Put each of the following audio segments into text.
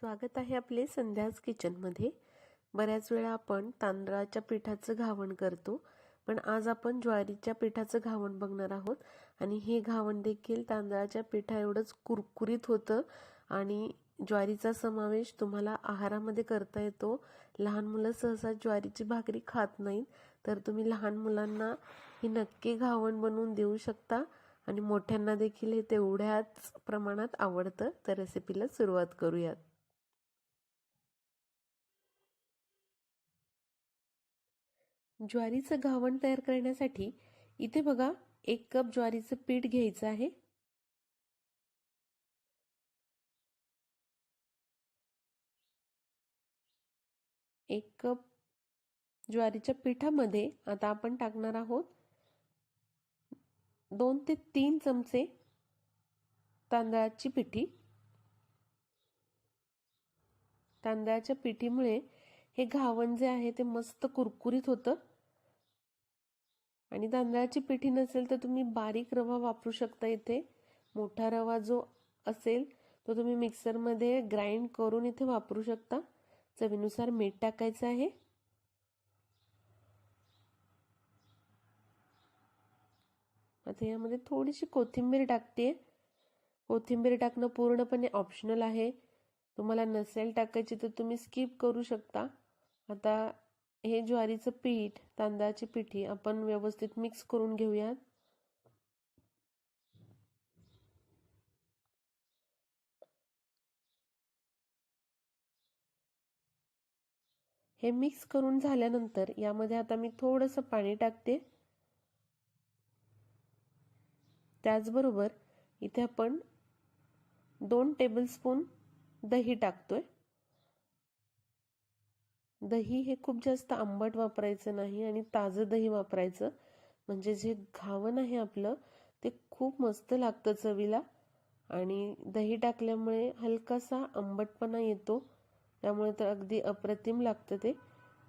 स्वागत आहे आपले संध्याच किचनमध्ये. बऱ्याच वेळा आपण तांदळाच्या पिठाचं घावण करतो पण आज आपण ज्वारीच्या पिठाचं घावण बघणार आहोत. आणि हे घावण देखील तांदळाच्या पिठा एवढंच कुरकुरीत होतं आणि ज्वारीचा समावेश तुम्हाला आहारामध्ये करता येतो. लहान मुलं सहसा ज्वारीची भाकरी खात नाहीत तर तुम्ही लहान मुलांना ही नक्की घावण बनवून देऊ शकता. आणि मोठ्यांना देखील हे तेवढ्याच प्रमाणात आवडतं. तर रेसिपीला सुरुवात करूयात. ज्वारीचं घावण तयार करण्यासाठी इथे बघा एक कप ज्वारीचं पीठ घ्यायचं आहे. एक कप ज्वारीच्या पिठामध्ये आता आपण टाकणार आहोत. दोन ते तीन चमचे तांदळाची पिठी. तांदळाच्या पिठीमुळे हे घावण जे आहे ते मस्त कुरकुरीत होतं. आणि तांदळाची पिठी नसेल तर तुम्ही बारीक रवा वापरू शकता इथे. मोठा रवा जो असेल तो तुम्ही मिक्सरमध्ये ग्राइंड करून इथे वापरू शकता. चवीनुसार मीठ टाकायचं आहे. आता यामध्ये थोडीशी कोथिंबीर टाकते कोथिंबीर टाकणं पूर्णपणे ऑप्शनल आहे. तुम्हाला नसेल टाकायची तर तुम्ही स्किप करू शकता. आता हे ज्वारीचं पीठ तांदळाची पिठी आपण व्यवस्थित मिक्स करून घेऊयात. हे मिक्स करून झाल्यानंतर यामध्ये आता मी थोडंसं पाणी टाकते. त्याचबरोबर इथे आपण दोन टेबलस्पून दही टाकतोय. दही हे खूप जास्त आंबट वापरायचं नाही आणि ताजं दही वापरायचं. म्हणजे जे घावन आहे आपलं ते खूप मस्त लागतं चवीला. आणि दही टाकल्यामुळे हलकासा आंबटपणा येतो. त्यामुळे तर अगदी अप्रतिम लागतं ते.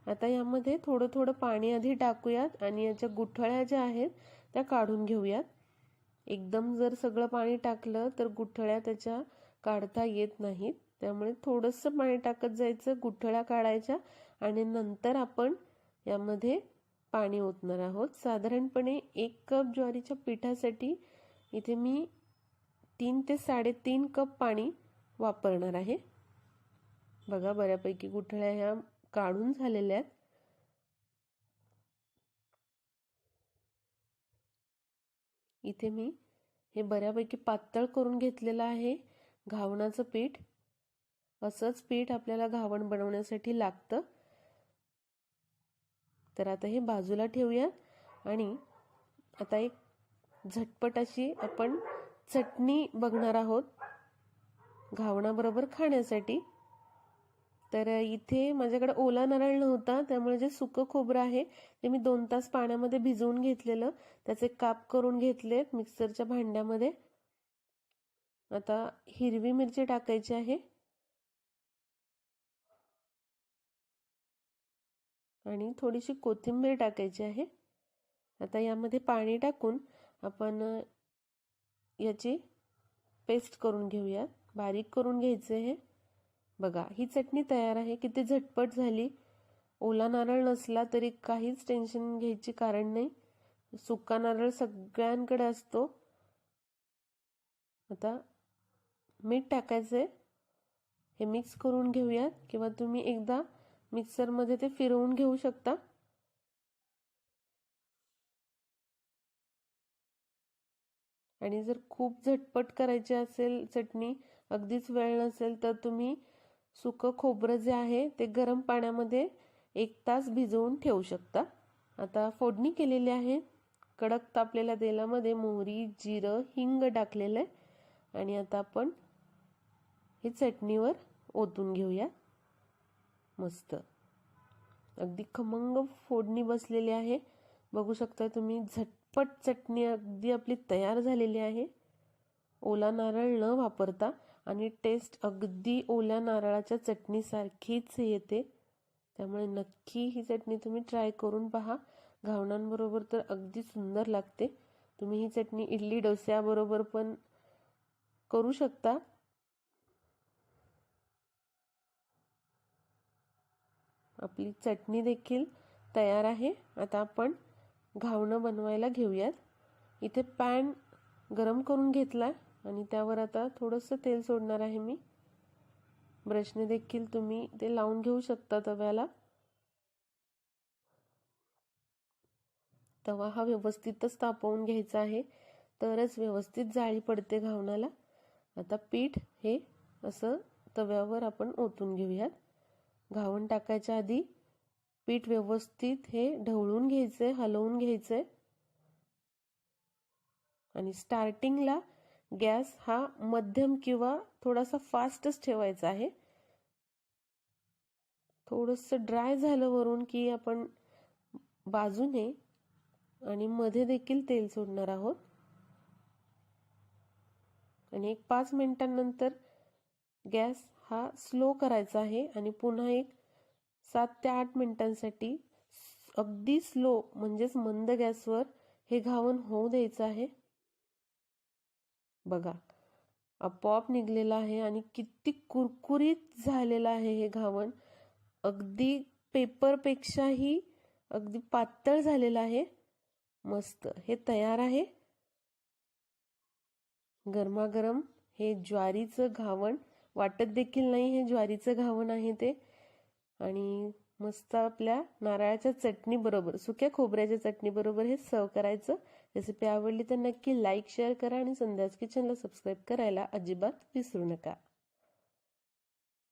आता यामध्ये थोडं थोडं पाणी आधी टाकूयात आणि याच्या गुठळ्या ज्या आहेत त्या काढून घेऊयात. एकदम जर सगळं पाणी टाकलं तर गुठळ्या त्याच्या काढता येत नाहीत. त्यामुळे थोडंसं पाणी टाकत जायचं गुठळ्या काढायच्या आणि नंतर आपण यामध्ये पाणी ओतणार आहोत. साधारणपणे एक कप ज्वारीच्या पिठासाठी इथे मी तीन ते साडेतीन कप पाणी वापरणार आहे. बघा बऱ्यापैकी गुठळ्या ह्या काढून झालेल्या आहेत. इथे मी हे बऱ्यापैकी पातळ करून घेतलेलं आहे. घावणाचं पीठ असंच पीठ आपल्याला घावण बनवण्यासाठी लागतं. तर आता हे बाजूला ठेवूयात आणि आता एक झटपट अशी आपण चटणी बघणार आहोत घावणाबरोबर खाण्यासाठी. तर इथे माझ्याकडे ओला नारळ नव्हता त्यामुळे जे सुकं खोबरं आहे ते मी दोन तास पाण्यामध्ये भिजवून घेतलेलं त्याचे काप करून घेतले मिक्सरच्या भांड्यामध्ये. आता हिरवी मिरची टाकायची आहे. आणि थोडीशी कोथिंबीर टाकायची आहे. आता यामध्ये पाणी टाकून आपण याची पेस्ट करून घेऊयात बारीक करून घ्यायचे हे बघा ही चटणी तयार आहे. किती झटपट झाली. ओला नारळ नसला तरी काहीच टेन्शन घ्यायची कारण नाही. सुका नारळ सगळ्यांकडे असतो. आता मीठ टाकायचं हे मिक्स करून घेऊयात किंवा तुम्ही एकदा मिक्सरमध्ये ते फिरवून घेऊ शकता. आणि जर खूप झटपट करायची असेल चटणी अगदीच वेळ नसेल तर तुम्ही सुकं खोबरं जे आहे ते गरम पाण्यामध्ये एक तास भिजवून ठेवू शकता. आता फोडणी केलेली आहे. कडक तापलेल्या तेलामध्ये मोहरी जिरं हिंग टाकलेलं आहे. आणि आता आपण हे चटणीवर ओतून घेऊया. मस्त. अगदी खमंग फोडणी बसलेली आहे. बघू शकता तुम्ही झटपट चटणी अगदी आपली तयार झालेली आहे. ओला नारळ न वापरता आणि टेस्ट अगदी ओल्या नारळाच्या चटणीसारखीच येते. त्यामुळे नक्की ही चटणी तुम्ही ट्राय करून पहा. घावणांबरोबर तर अगदी सुंदर लागते. तुम्ही ही चटणी इडली डोस्याबरोबर पण करू शकता. आपली चटणी देखील तयार आहे. आता आपण घावणं बनवायला घेऊयात. इथे पॅन गरम करून घेतला आणि त्यावर आता थोडंसं तेल सोडणार आहे मी. ब्रशने देखील तुम्ही ते लावून घेऊ शकता तव्याला. तवा हा व्यवस्थितच तापवून घ्यायचा आहे. तरच व्यवस्थित जाळी पडते घावणाला. आता पीठ हे असं तव्यावर आपण ओतून घेऊयात. घावण टाकायच्या आधी पीठ व्यवस्थित हे ढवळून घ्यायचंय हलवून घ्यायचंय. आणि स्टार्टिंगला गॅस हा मध्यम किंवा थोडासा फास्टच ठेवायचा आहे. थोडंसं ड्राय झालं वरून की आपण बाजूने आणि मध्ये देखील तेल सोडणार आहोत. आणि एक पाच मिनिटांनंतर गॅस हा स्लो करायचा आहे आणि पुन्हा एक सात ते आठ मिनिटांसाठी अगदी स्लो म्हणजेच मंद गॅसवर हे घावण होऊ द्यायचं आहे. बघा आपोआप निघलेलं आहे आणि किती कुरकुरीत झालेलं आहे हे घावण अगदी पेपरपेक्षाही अगदी पातळ झालेलं आहे. मस्त हे तयार आहे. गरमागरम हे ज्वारीचं घावण वाटत देखील नाही हे ज्वारीचं घावण आहे ते. आणि मस्त आपल्या नारळाच्या चटणी बरोबर सुक्या खोबऱ्याच्या चटणी बरोबर हे सर्व करायचं. रेसिपी आवडली तर नक्की लाईक शेअर करा आणि संध्याच किचनला सबस्क्राईब करायला अजिबात विसरू नका.